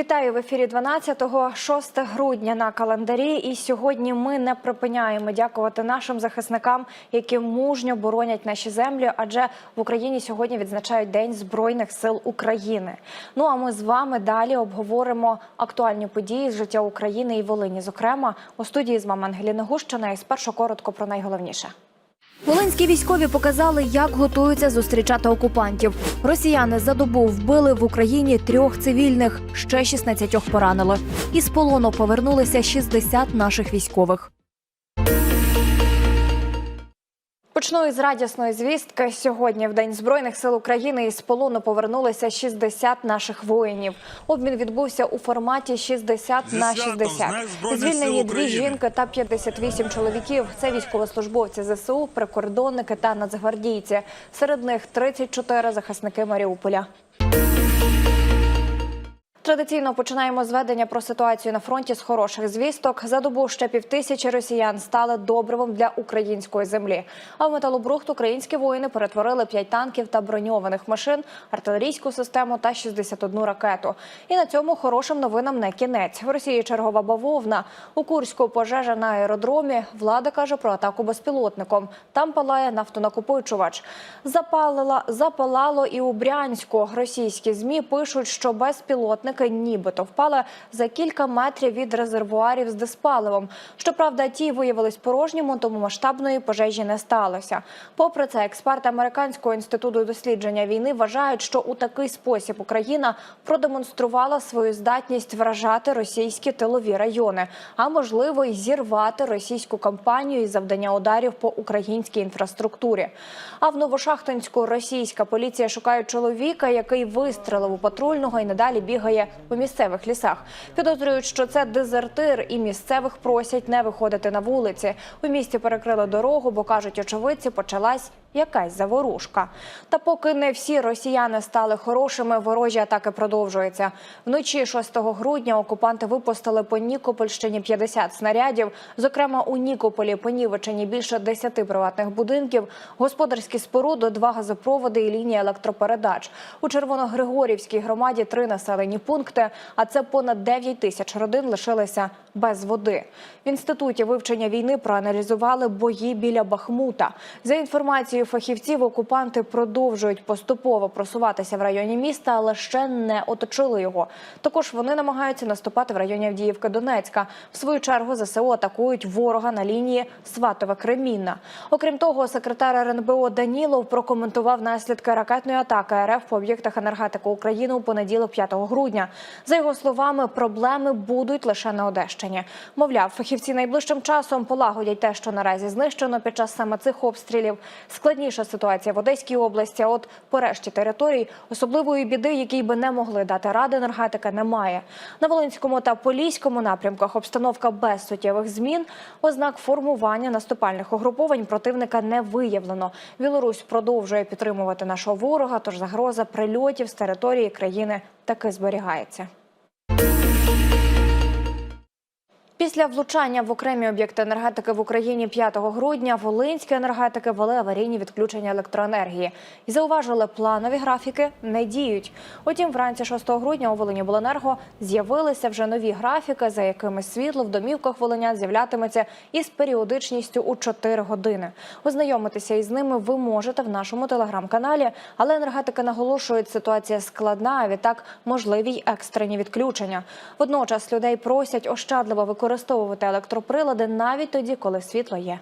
Вітаю в ефірі 12-го, 6 грудня на календарі. І сьогодні ми не припиняємо дякувати нашим захисникам, які мужньо боронять наші землі. Адже в Україні сьогодні відзначають День Збройних сил України. Ну а ми з вами далі обговоримо актуальні події з життя України і Волині. Зокрема, у студії з вами Ангеліна Гущина. І спершу коротко про найголовніше. Волинські військові показали, як готуються зустрічати окупантів. Росіяни за добу вбили в Україні трьох цивільних, ще 16 поранили. Із полону повернулися 60 наших військових. Почну із радісної звістки. Сьогодні, в День Збройних сил України, із полону повернулися 60 наших воїнів. Обмін відбувся у форматі 60 на 60. Звільнені дві жінки та 58 чоловіків. Це військовослужбовці ЗСУ, прикордонники та нацгвардійці. Серед них 34 захисники Маріуполя. Традиційно починаємо зведення про ситуацію на фронті з хороших звісток. За добу ще півтисячі росіян стали добривом для української землі. А в металобрухт українські воїни перетворили 5 танків та броньованих машин, артилерійську систему та 61 ракету. І на цьому хорошим новинам не кінець. В Росії чергова бавовна. У Курську пожежа на аеродромі. Влада каже про атаку безпілотником. Там палає нафтонакопичувач. Запалила запалало і у Брянську. Російські змі пишуть, що безпілотники нібито впали за кілька метрів від резервуарів з диспаливом. Щоправда, ті виявились порожніми, тому масштабної пожежі не сталося. Попри це, експерти американського інституту дослідження війни вважають, що у такий спосіб Україна продемонструвала свою здатність вражати російські тилові райони, а можливо й зірвати російську кампанію із завдання ударів по українській інфраструктурі. А в Новошахтинську російська поліція шукає чоловіка, який вистрелив у патрульного і надалі бігає у місцевих лісах. Підозрюють, що це дезертир, і місцевих просять не виходити на вулиці. У місті перекрили дорогу, бо кажуть, очевидці почалась якась заворушка. Та поки не всі росіяни стали хорошими, ворожі атаки продовжуються. Вночі 6 грудня окупанти випустили по Нікопольщині 50 снарядів. Зокрема, у Нікополі понівечені більше 10 приватних будинків, господарські споруди, два газопроводи і лінії електропередач. У Червоногригорівській громаді три населені пункти, а це понад 9 тисяч родин лишилися без води. В інституті вивчення війни проаналізували бої біля Бахмута. За інформацією фахівців, окупанти продовжують поступово просуватися в районі міста, але ще не оточили його. Також вони намагаються наступати в районі Авдіївки Донецька. В свою чергу ЗСУ атакують ворога на лінії Сватове Кремінна. Окрім того, секретар РНБО Данілов прокоментував наслідки ракетної атаки РФ по об'єктах енергетики України у понеділок, 5 грудня. За його словами, проблеми будуть лише на Одещині. Мовляв, фахівці найближчим часом полагодять те, що наразі знищено під час саме цих обстрілів. Складніша ситуація в Одеській області. От по решті територій особливої біди, якій би не могли дати ради енергетика, немає. На Волинському та Поліському напрямках обстановка без суттєвих змін. Ознак формування наступальних угруповань противника не виявлено. Білорусь продовжує підтримувати нашого ворога, тож загроза прильотів з території країни таки зберігається. Після влучання в окремі об'єкти енергетики в Україні 5 грудня волинські енергетики вели аварійні відключення електроенергії і зауважили, планові графіки не діють. Утім, вранці 6 грудня у Волині Буленерго з'явилися вже нові графіки, за якими світло в домівках волинян з'являтиметься із періодичністю у 4 години. Ознайомитися із ними ви можете в нашому телеграм-каналі, але енергетики наголошують, ситуація складна, а відтак можливі й екстрені відключення. Водночас людей просять ощадливо використовувати електроприлади навіть тоді, коли світло є.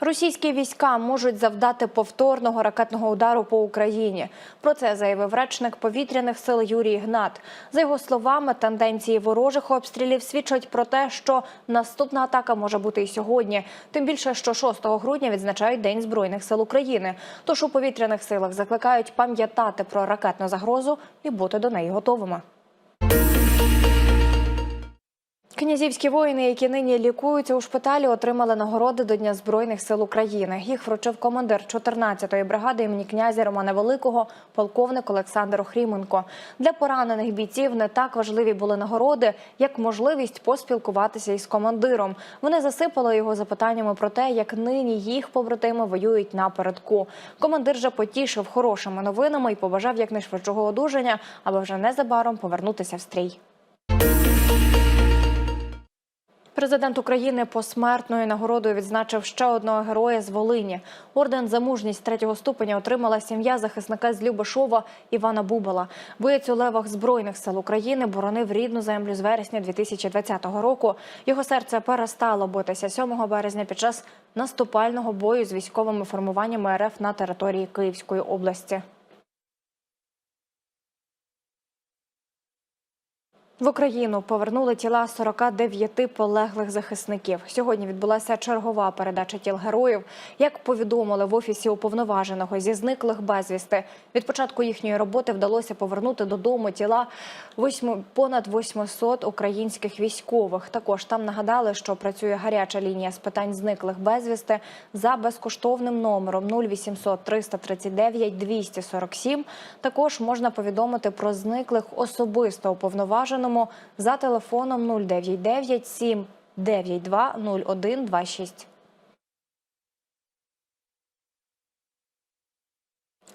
Російські війська можуть завдати повторного ракетного удару по Україні. Про це заявив речник повітряних сил Юрій Гнат. За його словами, тенденції ворожих обстрілів свідчать про те, що наступна атака може бути і сьогодні. Тим більше, що 6 грудня відзначають День збройних сил України. Тож у повітряних силах закликають пам'ятати про ракетну загрозу і бути до неї готовими. Князівські воїни, які нині лікуються у шпиталі, отримали нагороди до Дня Збройних сил України. Їх вручив командир 14-ї бригади імені князя Романа Великого, полковник Олександр Охріменко. Для поранених бійців не так важливі були нагороди, як можливість поспілкуватися із командиром. Вони засипали його запитаннями про те, як нині їх побратими воюють напередку. Командир же потішив хорошими новинами і побажав якнайшвидшого одужання, аби вже незабаром повернутися в стрій. Президент України посмертною нагородою відзначив ще одного героя з Волині. Орден за мужність третього ступеня отримала сім'я захисника з Любешова Івана Бубала. Боєць у левах збройних сил України боронив рідну землю з вересня 2020 року. Його серце перестало битися 7 березня під час наступального бою з військовими формуваннями РФ на території Київської області. В Україну повернули тіла 49 полеглих захисників. Сьогодні відбулася чергова передача тіл героїв. Як повідомили в офісі уповноваженого зі зниклих безвісти, від початку їхньої роботи вдалося повернути додому тіла восьми- понад 800 українських військових. Також там нагадали, що працює гаряча лінія з питань зниклих безвісти за безкоштовним номером 0800 339 247. Також можна повідомити про зниклих особисто уповноваженому за телефоном 099 792 0126.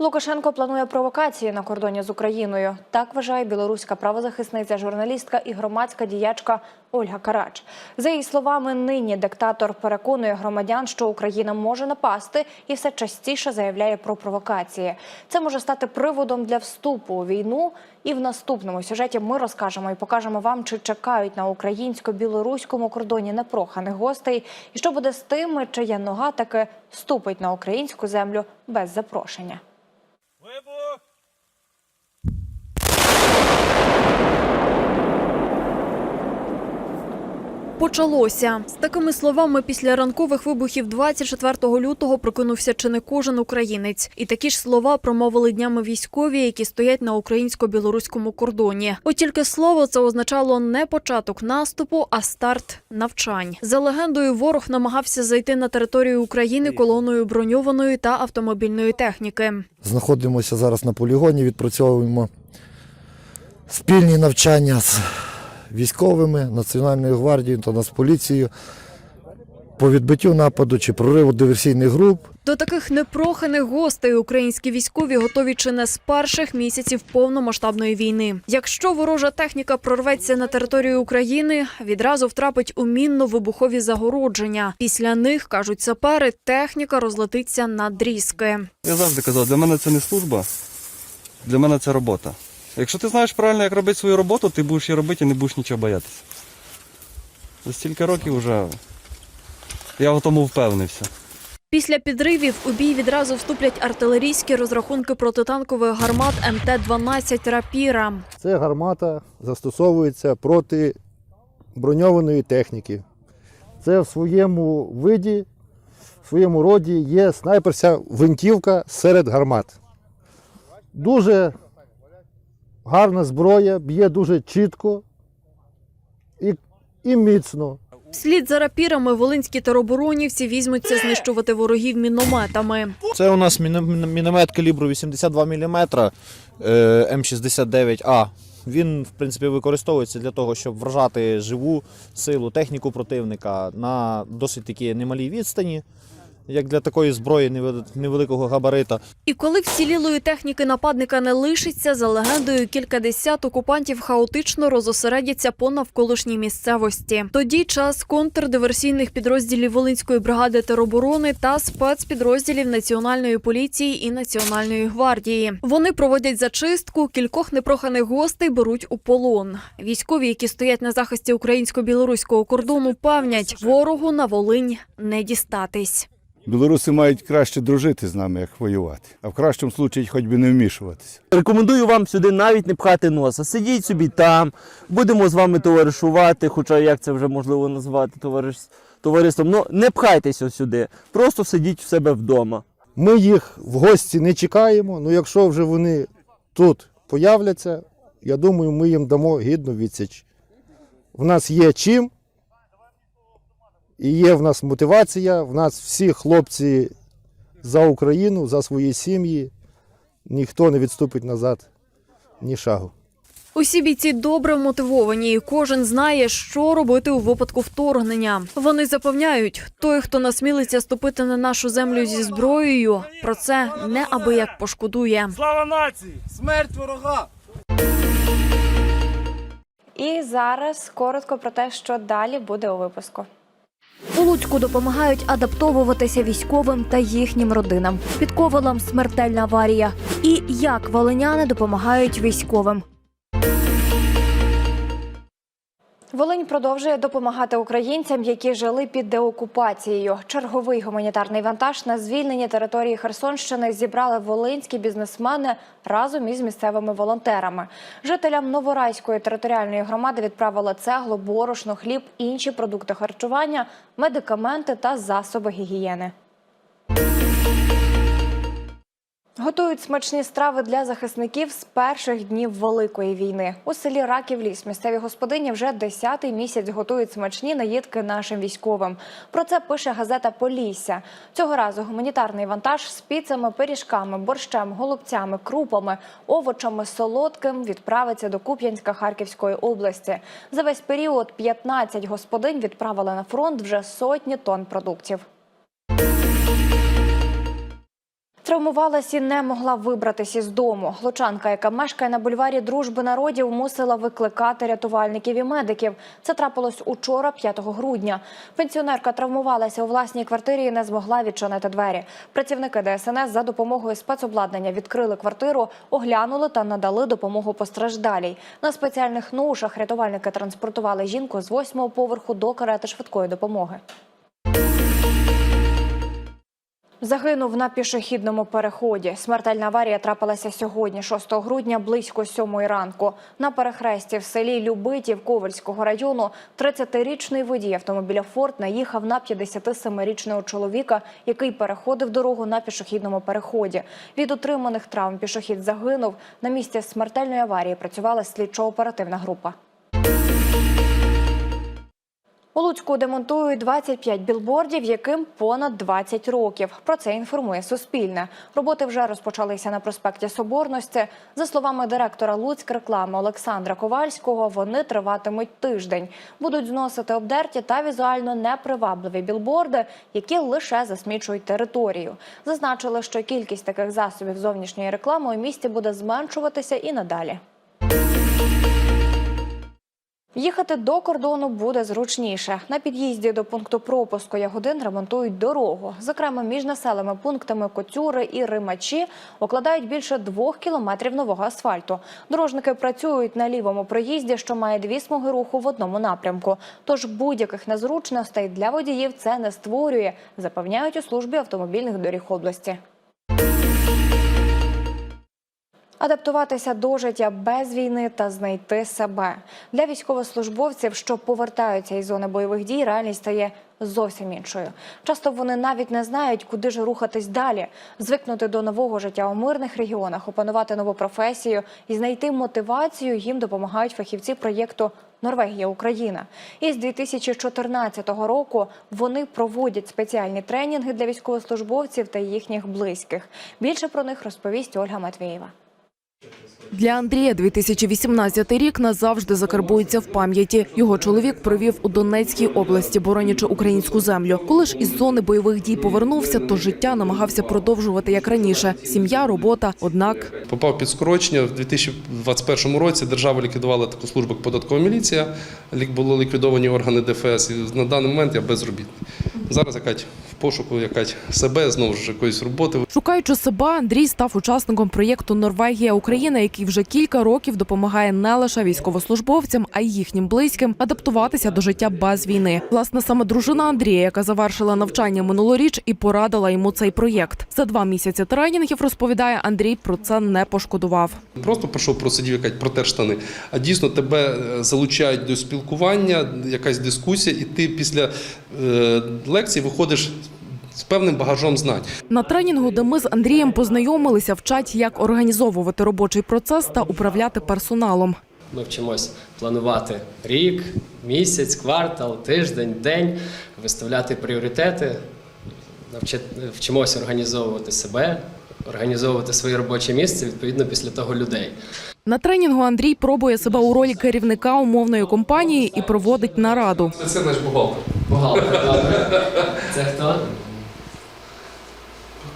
Лукашенко планує провокації на кордоні з Україною. Так вважає білоруська правозахисниця, журналістка і громадська діячка Ольга Карач. За її словами, нині диктатор переконує громадян, що Україна може напасти, і все частіше заявляє про провокації. Це може стати приводом для вступу у війну. І в наступному сюжеті ми розкажемо і покажемо вам, чи чекають на українсько-білоруському кордоні непроханих гостей, і що буде з тими, чия нога таки ступить на українську землю без запрошення. Почалося з такими словами. Після ранкових вибухів 24 лютого прокинувся чи не кожен українець, і такі ж слова промовили днями військові, які стоять на українсько-білоруському кордоні. От тільки слово це означало не початок наступу, а старт навчань. За легендою, ворог намагався зайти на територію України колоною броньованої та автомобільної техніки. Знаходимося зараз на полігоні, відпрацьовуємо спільні навчання з військовими, Національною гвардією та Нацполіцією по відбиттю нападу чи прориву диверсійних груп. До таких непроханих гостей українські військові готові чи не з перших місяців повномасштабної війни. Якщо ворожа техніка прорветься на територію України, відразу втрапить у мінно-вибухові загородження. Після них кажуть сапери, техніка розлетиться на дрізки. Я завжди казав, для мене це не служба, для мене це робота. Якщо ти знаєш правильно, як робити свою роботу, ти будеш її робити і не будеш нічого боятися. За стільки років вже я в тому впевнився. Після підривів у бій відразу вступлять артилерійські розрахунки протитанкових гармат МТ-12 «Рапіра». Це гармата застосовується проти броньованої техніки. Це в своєму виді, в своєму роді є снайперська гвинтівка серед гармат. Дуже гарна зброя, б'є дуже чітко і, і міцно. Вслід за рапірами волинські тероборонівці візьмуться знищувати ворогів мінометами. Це у нас міно- міно- міномет калібру 82 мм М69А. Він, в принципі, використовується для того, щоб вражати живу силу, техніку противника на досить такі немалій відстані, як для такої зброї неве- невеликого габарита. І коли вцілілої техніки нападника не лишиться, за легендою, кількадесят окупантів хаотично розосередяться по навколишній місцевості. Тоді час контрдиверсійних підрозділів Волинської бригади тероборони та спецпідрозділів Національної поліції і Національної гвардії. Вони проводять зачистку, кількох непроханих гостей беруть у полон. Військові, які стоять на захисті українсько-білоруського кордону, певнять, ворогу на Волинь не дістатись. Білоруси мають краще дружити з нами, як воювати, а в кращому случаї хоч би не вмішуватися. Рекомендую вам сюди навіть не пхати носа. Сидіть собі там, будемо з вами товаришувати, хоча як це вже можливо назвати товариш... товариством. Ну не пхайтеся сюди, просто сидіть в себе вдома. Ми їх в гості не чекаємо, але якщо вже вони тут появляться, я думаю, ми їм дамо гідну відсіч. в нас є чим, і є в нас мотивація. В нас всі хлопці за Україну, за свої сім'ї. Ніхто не відступить назад ні шагу. Усі бійці добре мотивовані, і кожен знає, що робити у випадку вторгнення. Вони запевняють, той, хто насмілиться ступити на нашу землю зі зброєю, про це неабияк пошкодує. Слава нації! Смерть ворога! І зараз коротко про те, що далі буде у випуску. У Луцьку допомагають адаптовуватися військовим та їхнім родинам. Під ковалом смертельна аварія. І як волиняни допомагають військовим. Волинь продовжує допомагати українцям, які жили під деокупацією. Черговий гуманітарний вантаж на звільнені території Херсонщини зібрали волинські бізнесмени разом із місцевими волонтерами. Жителям Новорайської територіальної громади відправили цеглу, борошно, хліб, інші продукти харчування, медикаменти та засоби гігієни. Готують смачні страви для захисників з перших днів великої війни. У селі Раків Ліс місцеві господині вже десятий місяць готують смачні наїдки нашим військовим. Про це пише газета Полісся. Цього разу гуманітарний вантаж з піцами, пиріжками, борщем, голубцями, крупами, овочами, солодким відправиться до Куп'янська Харківської області. За весь період 15 господинь відправили на фронт вже сотні тонн продуктів. Травмувалась і не могла вибратись із дому. Лучанка, яка мешкає на бульварі Дружби народів, мусила викликати рятувальників і медиків. Це трапилось учора, 5 грудня. Пенсіонерка травмувалася у власній квартирі і не змогла відчинити двері. Працівники ДСНС за допомогою спецобладнання відкрили квартиру, оглянули та надали допомогу постраждалій. На спеціальних ношах рятувальники транспортували жінку з восьмого поверху до карети швидкої допомоги. Загинув на пішохідному переході. Смертельна аварія трапилася сьогодні, 6 грудня, близько 7 ранку. На перехресті в селі Любитів Ковальського району 30-річний водій автомобіля «Форд» наїхав на 57-річного чоловіка, який переходив дорогу на пішохідному переході. Від отриманих травм пішохід загинув. На місці смертельної аварії працювала слідчо-оперативна група. У Луцьку демонтують 25 білбордів, яким понад 20 років. Про це інформує Суспільне. Роботи вже розпочалися на проспекті Соборності. За словами директора Луцьк реклами Олександра Ковальського, вони триватимуть тиждень. Будуть зносити обдерті та візуально непривабливі білборди, які лише засмічують територію. Зазначили, що кількість таких засобів зовнішньої реклами у місті буде зменшуватися і надалі. Їхати до кордону буде зручніше. На під'їзді до пункту пропуску Ягодин ремонтують дорогу. Зокрема, між населеними пунктами Коцюри і Римачі окладають більше двох кілометрів нового асфальту. Дорожники працюють на лівому проїзді, що має дві смуги руху в одному напрямку. Тож будь-яких незручностей для водіїв це не створює, запевняють у службі автомобільних доріг області. Адаптуватися до життя без війни та знайти себе для військовослужбовців, що повертаються із зони бойових дій, реальність стає зовсім іншою. Часто вони навіть не знають, куди ж рухатись далі, звикнути до нового життя у мирних регіонах, опанувати нову професію і знайти мотивацію їм допомагають фахівці проєкту Норвегія Україна. І з 2014 року вони проводять спеціальні тренінги для військовослужбовців та їхніх близьких. Більше про них розповість Ольга Матвієва. Для Андрія 2018 рік назавжди закарбується в пам'яті. Його чоловік провів у Донецькій області, боронячи українську землю. Коли ж із зони бойових дій повернувся, то життя намагався продовжувати як раніше: сім'я, робота. Однак Попав під скорочення в 2021 році. Держава ліквідувала таку службу як податкова міліція. Були ліквідовані органи ДФС. І на даний момент я безробітний. Зараз якась пошуку якась себе знову ж якоїсь роботи. Шукаючи себе, Андрій став учасником проєкту Норвегія Україна, який вже кілька років допомагає не лише військовослужбовцям, а й їхнім близьким адаптуватися до життя без війни. Власне, саме дружина Андрія, яка завершила навчання минулоріч, і порадила йому цей проєкт. За два місяці тренінгів розповідає Андрій про це не пошкодував. Просто пройшов, просидів якась протер штани. А дійсно тебе е, залучають до спілкування, якась дискусія, і ти після е, лекції виходиш з певним багажом знань. На тренінгу, де ми з Андрієм познайомилися, вчать, як організовувати робочий процес та управляти персоналом. Ми вчимось планувати рік, місяць, квартал, тиждень, день, виставляти пріоритети, вчимося організовувати себе, організовувати своє робоче місце, відповідно, після того людей. На тренінгу Андрій пробує себе у ролі керівника умовної компанії і проводить нараду. Це наш бухгалтер. Бухгалтер, добре. Це хто?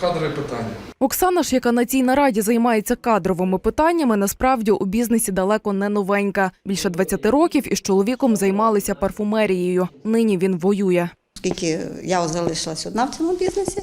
Кадрові питання. Оксана ж, яка на цій нараді займається кадровими питаннями, насправді у бізнесі далеко не новенька. Більше 20 років із чоловіком займалися парфумерією. Нині він воює. Оскільки я залишилась одна в цьому бізнесі,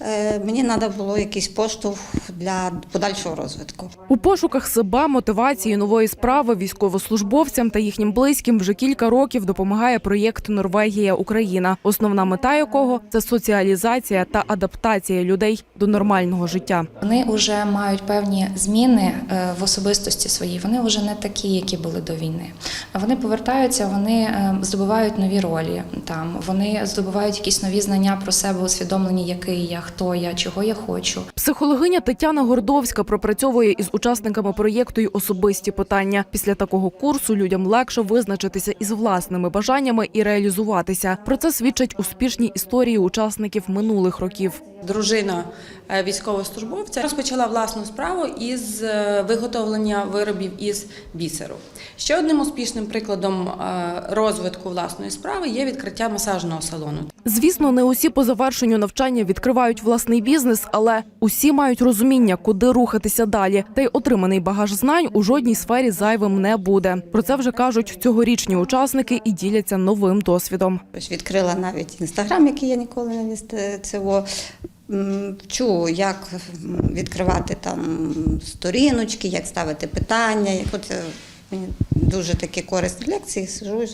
е, мені треба було якийсь поштовх для подальшого розвитку. У пошуках себе, мотивації нової справи військовослужбовцям та їхнім близьким вже кілька років допомагає проєкт Норвегія Україна, основна мета якого це соціалізація та адаптація людей до нормального життя. Вони вже мають певні зміни е, в особистості своїй. Вони вже не такі, які були до війни. А Вони повертаються, вони е, здобувають нові ролі. Там вони здобувають якісь нові знання про себе, усвідомлені, який я, хто я, чого я хочу. Психологиня Тетяна Гордовська пропрацьовує із учасниками проєкту й особисті питання. Після такого курсу людям легше визначитися із власними бажаннями і реалізуватися. Про це свідчать успішні історії учасників минулих років. Дружина е, військовослужбовця розпочала власну справу із е, виготовлення виробів із бісеру. Ще одним успішним прикладом е, розвитку власної справи є відкриття масажного салону. Звісно, не усі по завершенню навчання відкривають власний бізнес, але усі мають розуміння, куди рухатися далі. Та й отриманий багаж знань у жодній сфері зайвим не буде. Про це вже кажуть цьогорічні учасники і діляться новим досвідом. Ось відкрила навіть інстаграм, який я ніколи не вести цього. М, як відкривати там сторіночки, як ставити питання. Як от мені дуже такі корисні лекції, сижу,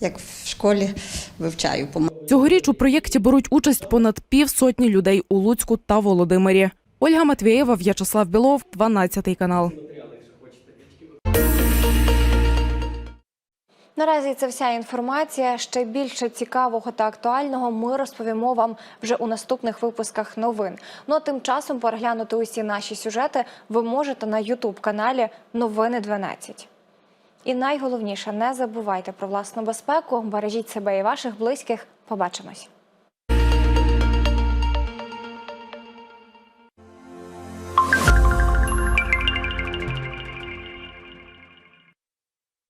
як в школі вивчаю. Цьогоріч у проєкті беруть участь понад півсотні людей у Луцьку та Володимирі. Ольга Матвієва, В'ячеслав Білов, 12 канал. Наразі це вся інформація. Ще більше цікавого та актуального ми розповімо вам вже у наступних випусках новин. Ну а тим часом переглянути усі наші сюжети ви можете на Ютуб каналі Новини 12. І найголовніше не забувайте про власну безпеку, бережіть себе і ваших близьких. Побачимось.